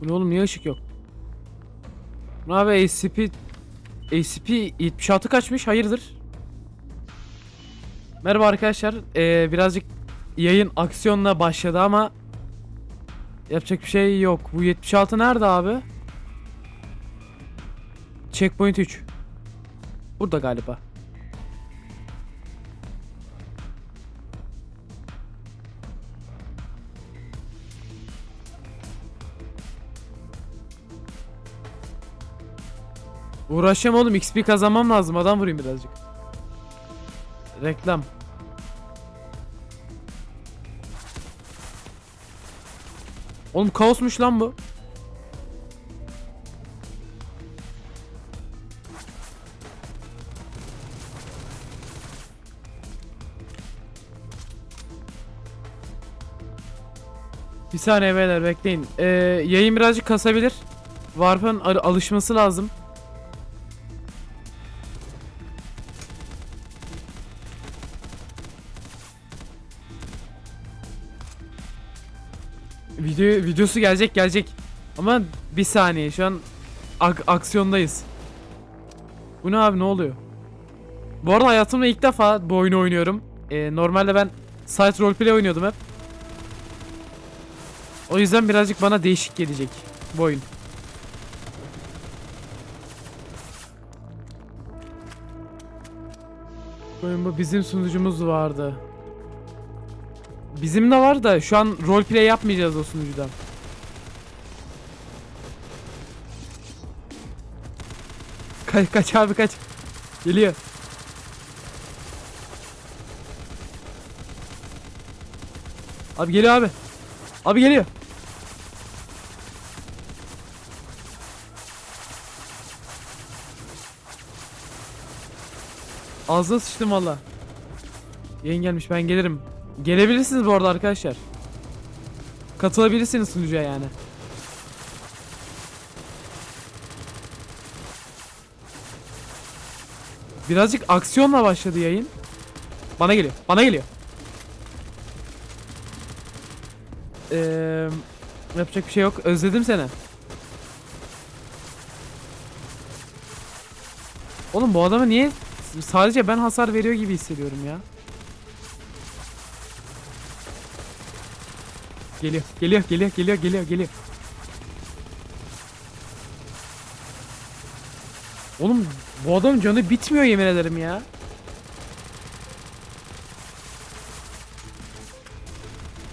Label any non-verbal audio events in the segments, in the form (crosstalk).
Bu ne oğlum niye ışık yok? Ne abi ACP ACP 76 kaçmış hayırdır? Merhaba arkadaşlar. Ee, birazcık yayın aksiyonla başladı ama yapacak bir şey yok. Bu 76 nerede abi? Checkpoint 3. Burada galiba. Uğraşacağım oğlum XP kazanmam lazım adam vurayım birazcık. Reklam. Oğlum kaosmuş lan bu. Bir saniye beyler bekleyin. Ee, yayın birazcık kasabilir. Warp'ın al- alışması lazım. Video videosu gelecek gelecek. Ama bir saniye şu an ak- aksiyondayız. Bu ne abi ne oluyor? Bu arada hayatımda ilk defa bu oyunu oynuyorum. Ee, normalde ben site roleplay oynuyordum hep. O yüzden birazcık bana değişik gelecek bu oyun. Bu oyun bu bizim sunucumuz vardı. Bizim de var da şu an roleplay yapmayacağız o sunucudan. Kaç kaç abi kaç. Geliyor. Abi geliyor abi. Abi geliyor. Ağzına sıçtım valla. Yayın gelmiş ben gelirim. Gelebilirsiniz bu arada arkadaşlar. Katılabilirsiniz sunucuya yani. Birazcık aksiyonla başladı yayın. Bana geliyor. Bana geliyor. Eee yapacak bir şey yok. Özledim seni. Oğlum bu adamı niye sadece ben hasar veriyor gibi hissediyorum ya. Geliyor, geliyor, geliyor, geliyor, geliyor, geliyor. Oğlum bu adamın canı bitmiyor yemin ederim ya.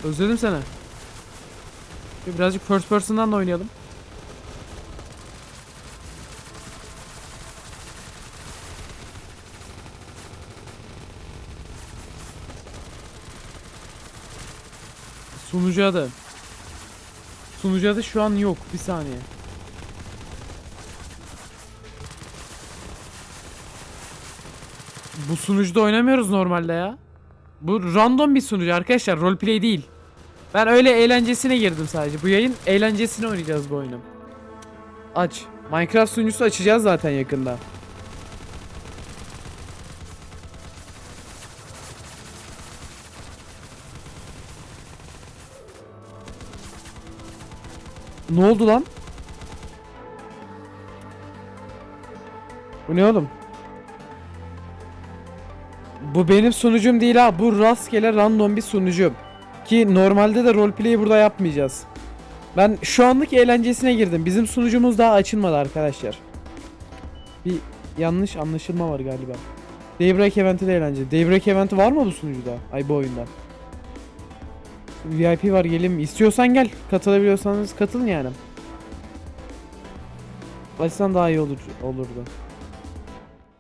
Özledim seni. Birazcık first person'dan da oynayalım. Sunucu adı. Sunucu adı şu an yok. Bir saniye. Bu sunucuda oynamıyoruz normalde ya. Bu random bir sunucu arkadaşlar. Roleplay değil. Ben öyle eğlencesine girdim sadece. Bu yayın eğlencesine oynayacağız bu oyunu. Aç. Minecraft sunucusu açacağız zaten yakında. Ne oldu lan? Bu ne oğlum? Bu benim sunucum değil ha. Bu rastgele random bir sunucum. Ki normalde de roleplay'i burada yapmayacağız. Ben şu anlık eğlencesine girdim. Bizim sunucumuz daha açılmadı arkadaşlar. Bir yanlış anlaşılma var galiba. Daybreak eventi de eğlence. Daybreak eventi var mı bu sunucuda? Ay bu oyunda. VIP var gelin mi? İstiyorsan gel. Katılabiliyorsanız katılın yani. Açsan daha iyi olur olurdu.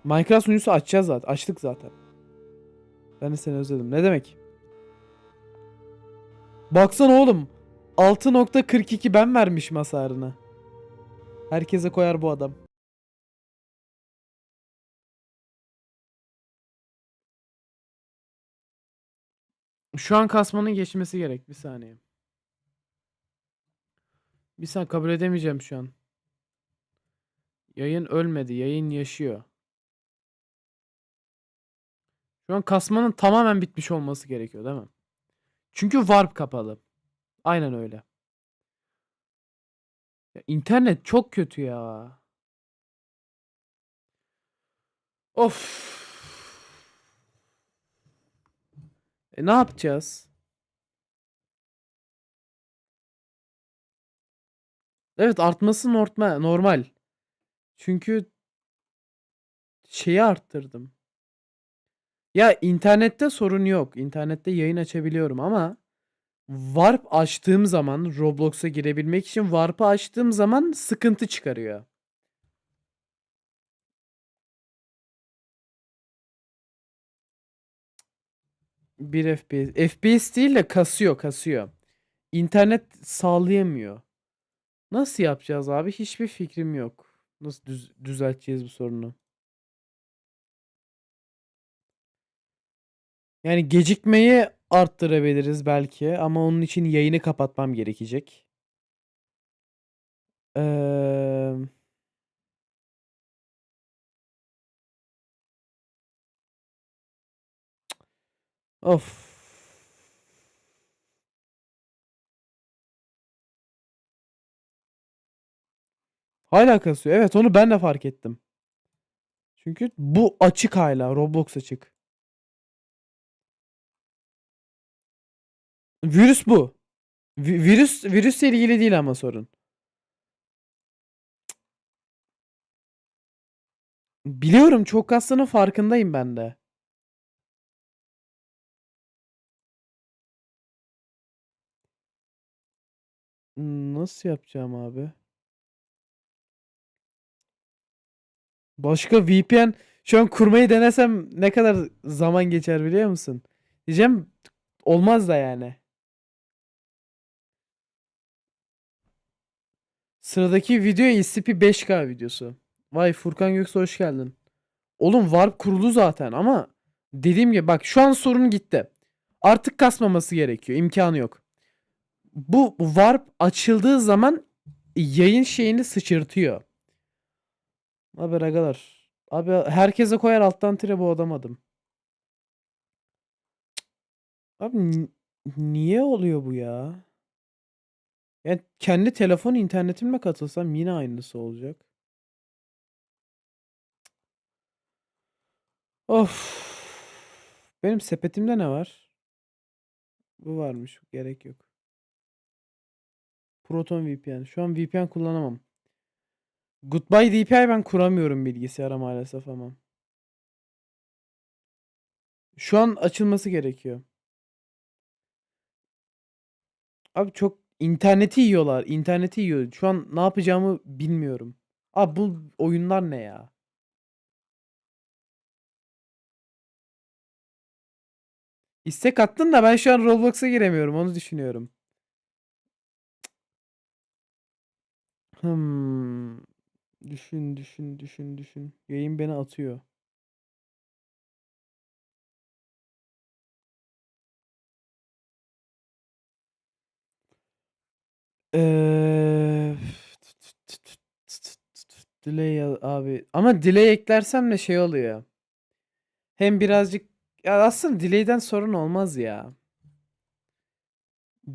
Minecraft sunucusu açacağız zaten. Açtık zaten. Ben de seni özledim. Ne demek? Baksana oğlum. 6.42 ben vermişim hasarını. Herkese koyar bu adam. Şu an kasmanın geçmesi gerek. Bir saniye. Bir saniye kabul edemeyeceğim şu an. Yayın ölmedi. Yayın yaşıyor. Şu an kasmanın tamamen bitmiş olması gerekiyor değil mi? Çünkü warp kapalı. Aynen öyle. Ya internet çok kötü ya. Of. E ne yapacağız? Evet artması normal. normal. Çünkü şeyi arttırdım. Ya internette sorun yok. İnternette yayın açabiliyorum ama Warp açtığım zaman Roblox'a girebilmek için Warp'ı açtığım zaman sıkıntı çıkarıyor. Bir FPS. FPS değil de kasıyor kasıyor. İnternet sağlayamıyor. Nasıl yapacağız abi? Hiçbir fikrim yok. Nasıl düz- düzelteceğiz bu sorunu? Yani gecikmeyi arttırabiliriz belki ama onun için yayını kapatmam gerekecek. Eee Of. Hala kasıyor. Evet onu ben de fark ettim. Çünkü bu açık hala. Roblox açık. Virüs bu. Vi- virüs virüsle ilgili değil ama sorun. Biliyorum çok kastının farkındayım ben de. Nasıl yapacağım abi? Başka VPN şu an kurmayı denesem ne kadar zaman geçer biliyor musun? Diyeceğim olmaz da yani. Sıradaki video SCP 5K videosu. Vay Furkan Göksu hoş geldin. Oğlum Warp kurulu zaten ama dediğim gibi bak şu an sorun gitti. Artık kasmaması gerekiyor. İmkanı yok. Bu Warp açıldığı zaman yayın şeyini sıçırtıyor. Haber agalar. Abi herkese koyar alttan tire bu adamadım. Abi ni- niye oluyor bu ya? Yani kendi telefon internetimle katılsam yine aynısı olacak. Of. Benim sepetimde ne var? Bu varmış. Gerek yok. Proton VPN. Şu an VPN kullanamam. Goodbye DPI ben kuramıyorum bilgisayara maalesef ama. Şu an açılması gerekiyor. Abi çok interneti yiyorlar. İnterneti yiyor. Şu an ne yapacağımı bilmiyorum. Abi bu oyunlar ne ya? İstek attın da ben şu an Roblox'a giremiyorum. Onu düşünüyorum. Hmm. Düşün, düşün, düşün, düşün. Yayın beni atıyor. Eee (laughs) delay abi. Ama delay eklersem de şey oluyor. Hem birazcık ya aslında delay'den sorun olmaz ya.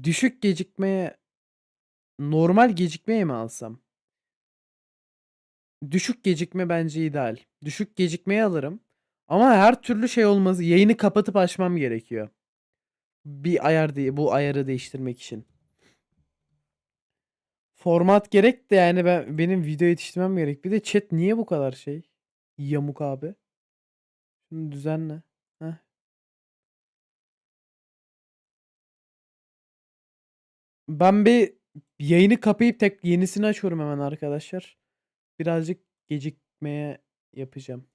Düşük gecikmeye normal gecikmeye mi alsam? Düşük gecikme bence ideal. Düşük gecikmeye alırım. Ama her türlü şey olmaz. Yayını kapatıp açmam gerekiyor. Bir ayar diye bu ayarı değiştirmek için. Format gerek de yani ben benim video yetiştirmem gerek. Bir de chat niye bu kadar şey? Yamuk abi. Şunu düzenle. Heh. Ben bir yayını kapayıp tek yenisini açıyorum hemen arkadaşlar. Birazcık gecikmeye yapacağım.